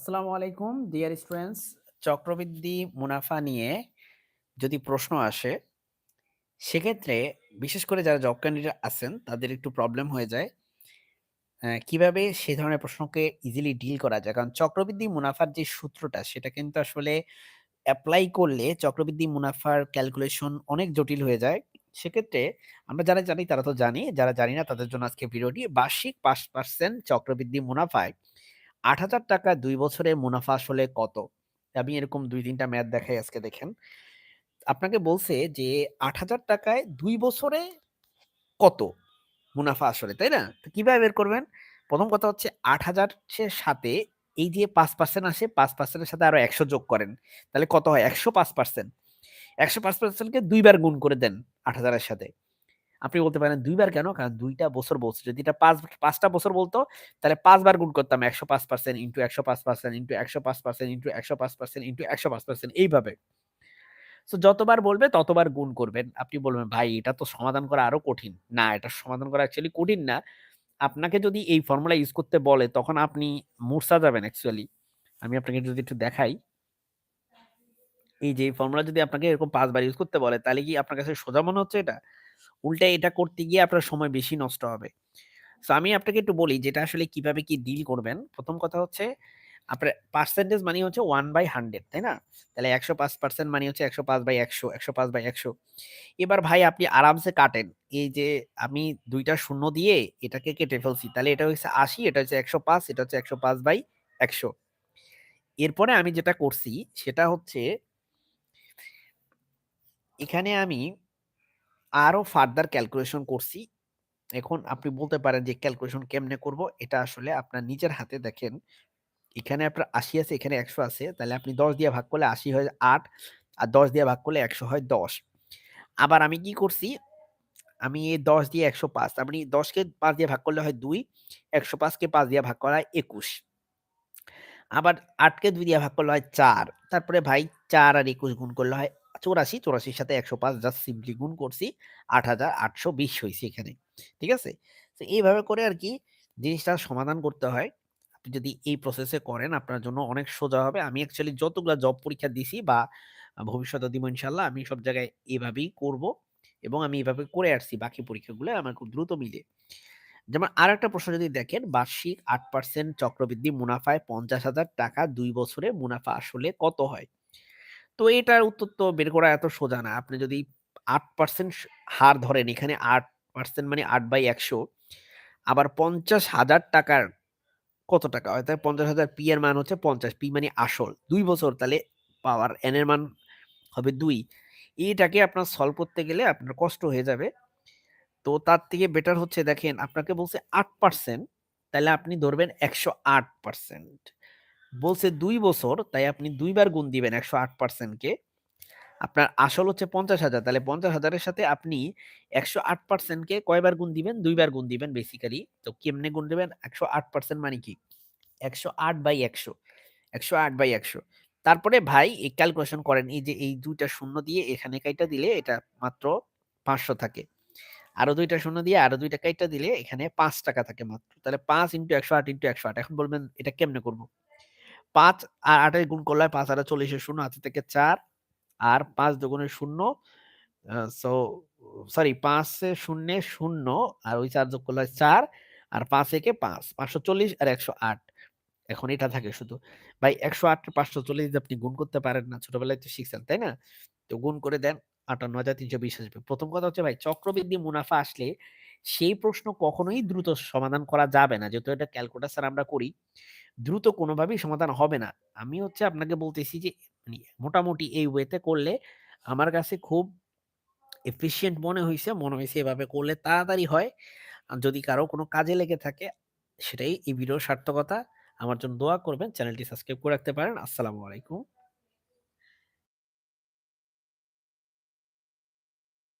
আসসালামু আলাইকুম dear students চক্রবৃদ্ধি মুনাফা নিয়ে যদি প্রশ্ন আসে, সেক্ষেত্রে বিশেষ করে যারা জব ক্যান্ডিডেট আছেন, তাদের একটু প্রবলেম হয়ে যায়। কীভাবে সেই ধরনের প্রশ্নকে ইজিলি ডিল করা যায়? কারণ চক্রবৃদ্ধি মুনাফার যে সূত্রটা, সেটা কিন্তু আসলে অ্যাপ্লাই করলে চক্রবৃদ্ধি মুনাফার ক্যালকুলেশন অনেক জটিল হয়ে যায়। সেক্ষেত্রে আমরা যারা জানি, তারা তো জানি, যারা জানি না, তাদের জন্য আজকে ভিডিওটি বার্ষিক পাঁচ পার্সেন্ট চক্রবৃদ্ধি মুনাফায়। আট হাজার টাকা দুই বছরে মুনাফা আসলে কত? আমি এরকম দুই, তিনটা ম্যাথ দেখাই আজকে দেখেন। আপনাকে বলছে যে আট হাজার টাকায় দুই বছরে কত মুনাফা আসলে, তাই না? তো কীভাবে বের করবেন? প্রথম কথা হচ্ছে আট হাজার সাথে এই যে পাঁচ পার্সেন্ট আসে, পাঁচ পার্সেন্টের সাথে আরও একশো যোগ করেন। তাহলে কত হয়? একশো পাঁচ পার্সেন্ট একশো পাঁচ পার্সেন্টকে দুইবার গুণ করে দেন আট হাজারের সাথে। আপনি বলতে পারেন দুইবার কেন? কারণ দুইটা বছর বলছে। যদি এটা পাঁচ, পাঁচটা বছর বলতো, তাহলে পাঁচবার গুণ করতাম একশো পাঁচ পার্সেন্ট ইন্টু একশো পাঁচ পার্সেন্ট ইন্টু একশো পাঁচ পার্সেন্ট ইন্টু একশো পাঁচ পার্সেন্ট ইন্টু একশো পাঁচ পার্সেন্ট এইভাবে। তো যতবার বলবে, ততবার গুণ করবেন। আপনি বলবেন, ভাই, এটা তো সমাধান করা আরও কঠিন। না, এটা সমাধান করা অ্যাকচুয়ালি কঠিন না। আপনাকে যদি এই ফর্মুলা ইউজ করতে বলে, তখন আপনি মূর্ছা যাবেন অ্যাকচুয়ালি আমি আপনাকে যদি একটু দেখাই। এই যে ফর্মুলা যদি আপনাকে এরকম পাঁচবার ইউজ করতে বলে, তাহলে কি আপনার কাছে সোজা মনে হচ্ছে এটা? উল্টে এটা করতে গিয়ে আপনার সময় বেশি নষ্ট হবে। সো আমি আপনাকে একটু বলি যেটা আসলে কীভাবে কি ডিল করবেন। প্রথম কথা হচ্ছে, আপনার পার্সেন্টেজ মানে হচ্ছে ওয়ান বাই হান্ড্রেড তাই না? তাহলে একশো পাঁচ পার্সেন্ট মানে হচ্ছে একশো পাঁচ বাই একশো একশো পাঁচ বাই একশো। এবার ভাই আপনি আরামসে কাটেন। এই যে আমি দুইটা শূন্য দিয়ে এটাকে কেটে ফেলছি, তাহলে এটা হচ্ছে আশি, এটা হচ্ছে একশো পাঁচ, এটা হচ্ছে একশো পাঁচ বাই একশো। এরপরে আমি যেটা করছি, সেটা হচ্ছে, এখানে আমি আরও ফার্দার ক্যালকুলেশন করছি। এখন আপনি বলতে পারেন যে ক্যালকুলেশন কেমনে করব? এটা আসলে আপনার নিজের হাতে দেখেন। এখানে আপনার আশি আছে, এখানে একশো আছে। তাহলে আপনি দশ দিয়ে ভাগ করলে আশি হয় আট, আর দশ দিয়ে ভাগ করলে একশো হয় দশ। আবার আমি কি করছি? আমি দশ দিয়ে একশো পাঁচ আপনি দশকে পাঁচ দিয়ে ভাগ করলে হয় দুই, একশো পাঁচকে পাঁচ দিয়ে ভাগ করা হয় একুশ। আবার আটকে দুই দিয়ে ভাগ করলে হয় চার, তারপরে ভাই চার আর একুশ গুণ করলে হয় চৌরাশি, চৌরাশির সাথে একশো পাঁচ জাস্ট সিম্পলি গুণ করছি, আট হাজার আটশো বিশ হয়েছে এখানে, ঠিক আছে? তো এইভাবে করে আর কি জিনিসটা সমাধান করতে হয়। আপনি যদি এই প্রসেসে করেন, আপনার জন্য অনেক সোজা হবে। আমি অ্যাকচুয়ালি যতগুলো জব পরীক্ষা দিছি বা ভবিষ্যতে দিব ইনশাল্লাহ আমি সব জায়গায় এভাবেই করব এবং আমি এভাবে করে আসছি বাকি পরীক্ষাগুলো আমার খুব দ্রুত মিলে। যেমন আর একটা প্রশ্ন যদি দেখেন, বার্ষিক আট পার্সেন্ট চক্রবৃদ্ধি মুনাফায় পঞ্চাশ হাজার টাকা দুই বছরে মুনাফা আসলে কত হয়? তো এটার উত্তর তো বের করা এত সোজা না। আপনি যদি আট পার্সেন্ট হার ধরেন, এখানে আট পার্সেন্ট মানে আট বাই একশো, আবার পঞ্চাশ হাজার টাকার কত টাকা হয়? তাই পঞ্চাশ হাজার পি এর মান হচ্ছে পঞ্চাশ, পি মানে আসল। দুই বছর তাহলে পাওয়ার এন এর মান হবে দুই। এইটাকে আপনার সলভ করতে গেলে আপনার কষ্ট হয়ে যাবে। তো তার থেকে বেটার হচ্ছে দেখেন, আপনাকে বলছে আট পার্সেন্ট তাহলে আপনি ধরবেন একশো আট পার্সেন্ট বলছে দুই বছর, তাই আপনি দুইবার গুণ দিবেন একশো আট পার্সেন্টকে আপনার আসল হচ্ছে পঞ্চাশ হাজার, তাহলে পঞ্চাশ হাজারের সাথে আপনি একশো আট পার্সেন্টকে কয়বার গুণ দিবেন? দুইবার গুণ দিবেন বেসিক্যালি তো কেমনে গুণ দিবেন? একশো আট পার্সেন্ট মানে কি? একশো আট বাই একশো। একশো আট বাই একশো। তারপরে ভাই এই ক্যালকুলেশন করেন, এই যে এই দুইটা শূন্য দিয়ে এখানে কাইটা দিলে এটা মাত্র পাঁচশো থাকে। আরও দুইটা শূন্য দিয়ে আরও দুইটা কাইটা দিলে এখানে পাঁচ টাকা থাকে মাত্র। তাহলে পাঁচ ইন্টু একশো আট ইন্টু একশো আট। এখন বলবেন এটা কেমনে করব? পাঁচ আর আটের গুণ করলে পাঁচ আর চল্লিশে শূন্য হাতে থেকে চার আর পাঁচ দুগুণের শূন্য সো সরি পাঁচে শূন্যে শূন্য আর ওই চার যোগ করলে চার আর পাঁচ একে পাঁচ, পাঁচশো চল্লিশ আর একশো আট। এখন এটা থাকে শুধু। ভাই, একশো আট পাঁচশো চল্লিশ আপনি গুণ করতে পারেন না, ছোটবেলায় তো শিখছেন, তাই না? তো গুণ করে দেন, আটান্ন হাজার তিনশো বিশ আসবে। প্রথম কথা হচ্ছে ভাই, চক্রবৃদ্ধি মুনাফা আসলে সেই প্রশ্ন কখনোই দ্রুত সমাধান করা যাবে না। যেহেতু এটা ক্যালকুলেটার আমরা করি, দ্রুত কোনোভাবেই সমাধান হবে না। আমি হচ্ছে আপনাকে বলতেছি যে মানে মোটামুটি এই ওয়েতে করলে আমার কাছে খুব এফিশিয়েন্ট মনে হয়েছে মনে হয়েছে এভাবে করলে তাড়াতাড়ি হয়। যদি কারও কোনো কাজে লেগে থাকে, সেটাই এই ভিডিওর সার্থকতা। আমার জন্য দোয়া করবেন, চ্যানেলটি সাবস্ক্রাইব করে রাখতে পারেন। আসসালামু আলাইকুম।